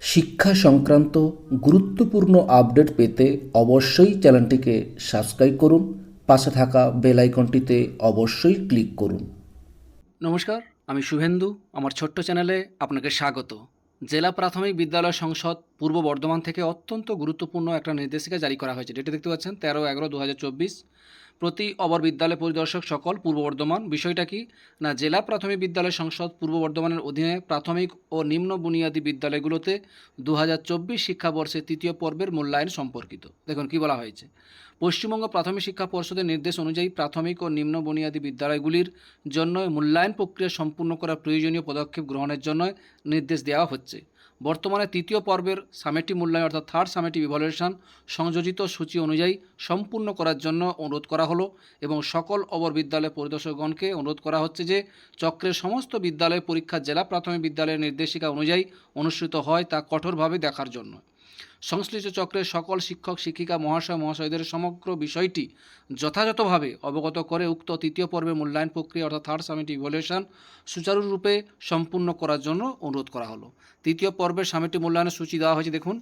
শিক্ষা সংক্রান্ত গুরুত্বপূর্ণ আপডেট পেতে অবশ্যই চ্যানেলটিকে সাবস্ক্রাইব করুন, পাশে থাকা বেল আইকনটিতে অবশ্যই ক্লিক করুন। নমস্কার, আমি শুভেন্দু, আমার ছোট্ট চ্যানেলে আপনাকে স্বাগত। জেলা প্রাথমিক বিদ্যালয় সংসদ পূর্ব বর্ধমান থেকে অত্যন্ত গুরুত্বপূর্ণ একটা নির্দেশিকা জারি করা হয়েছে। যেটি দেখতে পাচ্ছেন তেরো এগারো দু প্রতি অবর বিদ্যালয় পরিদর্শক সকল পূর্ব বর্ধমান। বিষয়টা কি? না, জেলা প্রাথমিক বিদ্যালয় সংসদ পূর্ব বর্ধমানের অধীনে প্রাথমিক ও নিম্ন বুনিয়াদী বিদ্যালয়গুলোতে দু হাজার চব্বিশ শিক্ষাবর্ষে তৃতীয় পর্বের মূল্যায়ন সম্পর্কিত। দেখুন কি বলা হয়েছে। পশ্চিমবঙ্গ প্রাথমিক শিক্ষা পর্ষদের নির্দেশ অনুযায়ী প্রাথমিক ও নিম্ন বুনিয়াদী বিদ্যালয়গুলির জন্য মূল্যায়ন প্রক্রিয়া সম্পূর্ণ করার প্রয়োজনীয় পদক্ষেপ গ্রহণের জন্য নির্দেশ দেওয়া হচ্ছে। বর্তমানে তৃতীয় পর্বের সামেটিভ মূল্যায়ন অর্থাৎ থার্ড সামেটিভ ইভালুয়েশন সংযোজিত সূচি অনুযায়ী সম্পূর্ণ করার জন্য অনুরোধ করা হলো এবং সকল অবর বিদ্যালয় পরিদর্শকগণকে অনুরোধ করা হচ্ছে যে চক্রের সমস্ত বিদ্যালয় পরীক্ষা জেলা প্রাথমিক বিদ্যালয়ের নির্দেশিকা অনুযায়ী অনুষ্ঠিত হয় তা কঠোরভাবে দেখার জন্য। সংশ্লিষ্ট চক্রের সকল শিক্ষক, শিক্ষিকা, মহাশয়, মহাশয়দের সমগ্র বিষয়টি যথাযথভাবে অবগত করে উক্ত তৃতীয় পর্বের মূল্যায়ন প্রক্রিয়া অর্থাৎ থার্ড সামিট ইভ্যালুয়েশন সুচারুরূপে সম্পূর্ণ করার জন্য অনুরোধ করা হলো। তৃতীয় পর্বের সামিটি মূল্যায়নের সূচি দেওয়া হয়েছে, দেখুন।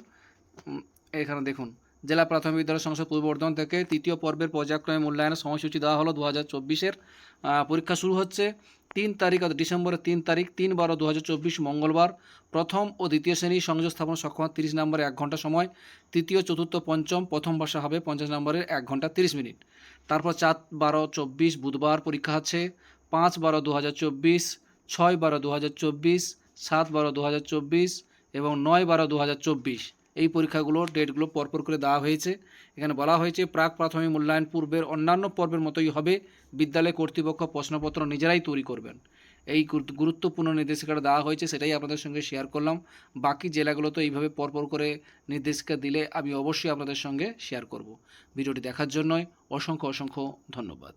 এখানে দেখুন। জেলা প্রাথমিক বিদ্যালয় সংসদ পূর্ব বর্ধমান থেকে তৃতীয় পর্বের পর্যায়ক্রমে মূল্যায়নের সময়সূচি দেওয়া হলো দু হাজার চব্বিশের পরীক্ষা শুরু হচ্ছে। তিন তারিখ অর্থাৎ ডিসেম্বরের তিন তারিখ, তিন বারো দু মঙ্গলবার, প্রথম ও দ্বিতীয় শ্রেণি সংযোগ স্থাপন সক্ষমতা তিরিশ নম্বরে এক ঘণ্টা সময়, তৃতীয়, চতুর্থ, পঞ্চম, প্রথম ভাষা হবে পঞ্চাশ নম্বরের এক ঘণ্টা তিরিশ মিনিট। তারপর চার বারো চব্বিশ, বুধবার পরীক্ষা আছে পাঁচ বারো দু ছয় বারো দু সাত বারো দু এবং নয় বারো দু এই পরীক্ষাগুলো ডেটগুলো পরপর করে দেওয়া হয়েছে। এখানে বলা হয়েছে, প্রাক প্রাথমিক মূল্যায়ন পূর্বের অন্যান্য পর্বের মতোই হবে। বিদ্যালয় কর্তৃপক্ষ প্রশ্নপত্র নিজেরাই তৈরি করবেন। এই গুরুত্বপূর্ণ নির্দেশিকাটা দেওয়া হয়েছে, সেটাই আপনাদের সঙ্গে শেয়ার করলাম। বাকি জেলাগুলো তো এইভাবে পরপর করে নির্দেশিকা দিলে আমি অবশ্যই আপনাদের সঙ্গে শেয়ার করব। ভিডিওটি দেখার জন্যই অসংখ্য অসংখ্য ধন্যবাদ।